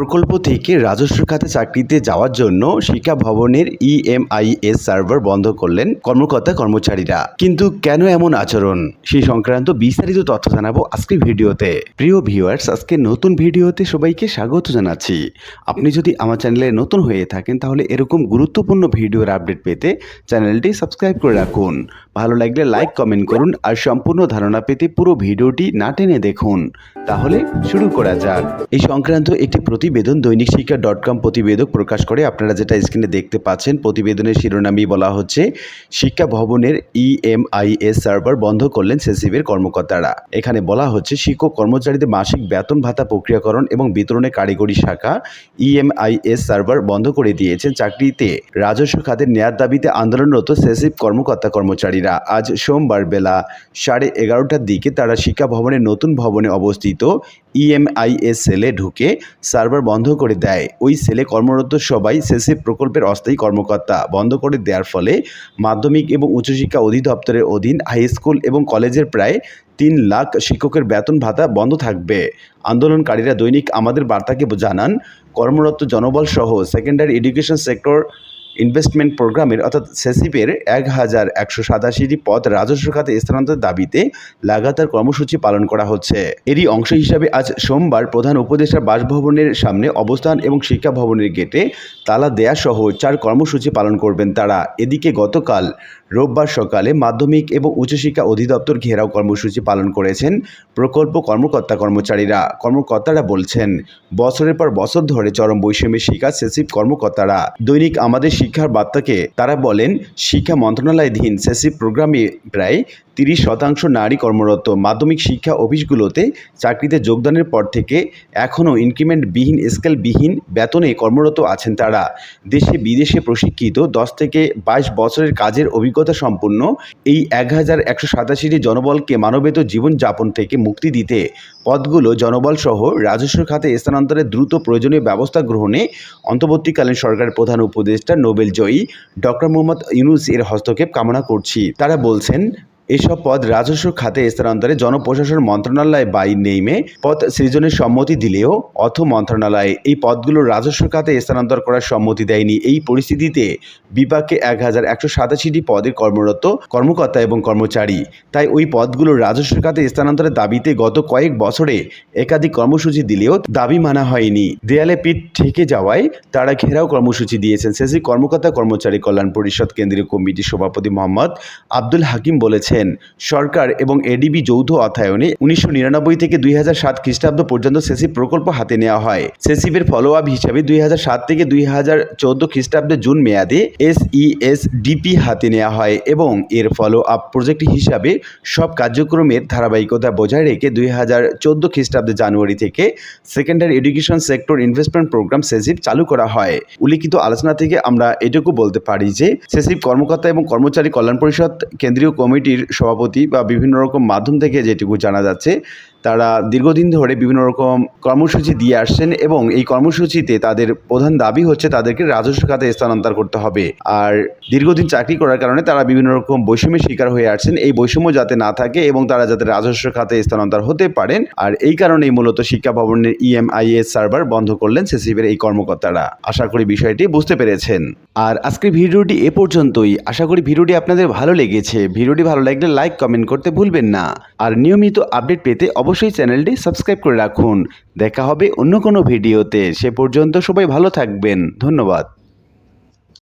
প্রকল্প থেকে রাজস্ব খাতে চাকরিতে যাওয়ার জন্য শিক্ষা ভবনের E ইএমআইএস সার্ভার বন্ধ করলেন কর্মকর্তা কর্মচারীরা। কিন্তু কেন এমন আচরণ? সেই সংক্রান্ত বিস্তারিত তথ্য জানাব আজকের ভিডিওতে। প্রিয় ভিউয়ার্স, আজকে নতুন ভিডিওতে সবাইকে স্বাগত জানাচ্ছি। আপনি যদি আমার চ্যানেলে নতুন হয়ে থাকেন, তাহলে এরকম গুরুত্বপূর্ণ ভিডিওর আপডেট পেতে চ্যানেলটি সাবস্ক্রাইব করে রাখুন। ভালো লাগলে লাইক, কমেন্ট করুন আর সম্পূর্ণ ধারণা পেতে পুরো ভিডিওটি না টেনে দেখুন। তাহলে শুরু করা যাক। এই সংক্রান্ত একটি প্রতিবেদন দৈনিক শিক্ষা ডট কম প্রতিবেদক প্রকাশ করে। আপনারা যেটা স্ক্রিনে দেখতে পাচ্ছেন, প্রতিবেদনের শিরোনামেই বলা হচ্ছে, শিক্ষা ভবনের E ইএমআইএস সার্ভার বন্ধ করলেন সেসিবের কর্মকর্তারা। এখানে বলা হচ্ছে, শিক্ষক কর্মচারীদের মাসিক বেতন ভাতা প্রক্রিয়াকরণ এবং বিতরণের কারিগরি শাখা E ইএমআইএস সার্ভার বন্ধ করে দিয়েছেন চাকরিতে। রাজস্ব খাতের নেয়ার দাবিতে আন্দোলনরত সেসিভ কর্মকর্তা কর্মচারীরা আজ সোমবার বেলা সাড়ে এগারোটার দিকে তারা শিক্ষা ভবনের নতুন ভবনে অবস্থিত E ইএমআইএস সেলে ঢুকে সার্ভার বন্ধ করে দেয়। ওই সেলে কর্মরত সবাই সেসিভ প্রকল্পের অস্থায়ী কর্মকর্তা বন্ধ করে দেওয়ার ফলে মাধ্যমিক এবং উচ্চশিক্ষা অধিদপ্তরের অধীন হাই স্কুল এবং কলেজের প্রায় তিন লাখ শিক্ষকের বেতন ভাতা বন্ধ থাকবে। আন্দোলনকারীরা দৈনিক আমাদের বার্তাকে জানান। কর্মরত জনবল সহ সেকেন্ডারি এডুকেশন সেক্টর ইনভেস্টমেন্ট প্রোগ্রামের অর্থাৎ সেসিপের এক হাজার একশো সাতাশিটি পদ রাজস্ব খাতে স্থানান্তর দাবিতে লাগাতার কর্মসূচি পালন করা হচ্ছে। এরই অংশ হিসাবে আজ সোমবার প্রধান উপদেষ্টা বাসভবনের সামনে অবস্থান এবং শিক্ষা ভবনের গেটে তালা দেয়া সহ চার কর্মসূচি পালন করবেন তারা। এদিকে গতকাল রোববার সকালে মাধ্যমিক এবং উচ্চশিক্ষা অধিদপ্তর ঘেরাও কর্মসূচি পালন করেছেন প্রকল্প কর্মকর্তা কর্মচারীরা। কর্মকর্তারা বলছেন, বছরের পর বছর ধরে চরম বৈষম্যের শিকার সেসিপ কর্মকর্তারা। দৈনিক আমাদের শিক্ষার বার্তাকে তারা বলেন, শিক্ষা মন্ত্রণালয়ধীন সেসিপ প্রোগ্রামে প্রায় তিরিশ শতাংশ নারী কর্মরত। মাধ্যমিক শিক্ষা অফিসগুলোতে চাকরিতে যোগদানের পর থেকে এখনও ইনক্রিমেন্টবিহীন, স্কেলবিহীন বেতনে কর্মরত আছেন তারা। দেশে বিদেশে প্রশিক্ষিত দশ থেকে বাইশ বছরের কাজের অভিজ্ঞতা সম্পন্ন এই এক হাজার একশো সাতাশিটি জনবলকে মানবেত জীবনযাপন থেকে মুক্তি দিতে পদগুলো জনবলসহ রাজস্ব খাতে স্থানান্তরে দ্রুত প্রয়োজনীয় ব্যবস্থা গ্রহণে অন্তর্বর্তীকালীন সরকারের প্রধান উপদেষ্টা নোবেল জয়ী ডক্টর মোহাম্মদ ইউনুস এর হস্তক্ষেপ কামনা করছি। তারা বলছেন এসব পদ রাজস্ব খাতে স্থানান্তরে জনপ্রশাসন মন্ত্রণালয় বাই নেইমে পদ সৃজনের সম্মতি দিলেও অর্থ মন্ত্রণালয় এই পদগুলো রাজস্ব খাতে স্থানান্তর করার সম্মতি দেয়নি। এই পরিস্থিতিতে বিপাকে এক হাজার একশো সাতাশিটি পদে কর্মরত কর্মকর্তা এবং কর্মচারী। তাই ওই পদগুলো রাজস্ব খাতে স্থানান্তরের দাবিতে গত কয়েক বছরে একাধিক কর্মসূচি দিলেও দাবি মানা হয়নি। দেয়ালে পিঠ ঠেকে যাওয়ায় তারা ঘেরাও কর্মসূচি দিয়েছেন। শেষে কর্মকর্তা কর্মচারী কল্যাণ পরিষদ কেন্দ্রীয় কমিটির সভাপতি মোহাম্মদ আব্দুল হাকিম বলেছেন সরকার এবং এডিবি যৌথ অর্থায়নে উনিশশো নিরানব্বই থেকে দুই সাত খ্রিস্টাব্দ পর্যন্ত সেসিভ প্রকল্প হাতে নেওয়া হয়। সেসিভের ফলো আপ হিসাবে দুই সাত থেকে দুই হাজার চোদ্দ খ্রিস্টাব্দে জুন মেয়াদে এস এস ডিপি হাতে নেওয়া হয় এবং এর ফলো আপ প্রজেক্ট হিসাবে সব কার্যক্রমের ধারাবাহিকতা বজায় রেখে দুই হাজার চোদ্দ খ্রিস্টাব্দে জানুয়ারি থেকে secondary education sector investment program সেসিভ চালু করা হয়। উল্লিখিত আলোচনা থেকে আমরা এটুকু বলতে পারি যে সেসিভ কর্মকর্তা এবং কর্মচারী কল্যাণ পরিষদ, কেন্দ্রীয় কমিটির সভাপতি বা বিভিন্ন রকম মাধ্যম থেকে যেটুকু জানা যাচ্ছে তারা দীর্ঘদিন ধরে বিভিন্ন রকম কর্মসূচি দিয়ে আসছেন এবং এই কর্মসূচিতে তাদের প্রধান দাবি হচ্ছে তাদেরকে রাজস্ব খাতে স্থানান্তর করতে হবে। আর দীর্ঘদিন চাকরি করার কারণে তারা বিভিন্ন রকম বৈষম্যের শিকার হয়ে আসছেন। এই বৈষম্য যাতে না থাকে এবং তারা যাতে রাজস্ব খাতে স্থানান্তর হতে পারেন, আর এই কারণেই মূলত শিক্ষা ভবনের E ইএমআইএস সার্ভার বন্ধ করলেন সেসিবের এই কর্মকর্তারা। আশা করি বিষয়টি বুঝতে পেরেছেন। আর আজকের ভিডিওটি এ পর্যন্তই। আশা করি ভিডিওটি আপনাদের ভালো লেগেছে। ভিডিওটি ভালো লাগলে লাইক, কমেন্ট করতে ভুলবেন না। আর নিয়মিত আপডেট পেতে অবশ্যই চ্যানেলটি সাবস্ক্রাইব করে রাখুন। দেখা হবে অন্য কোনো ভিডিওতে। সে পর্যন্ত সবাই ভালো থাকবেন। ধন্যবাদ।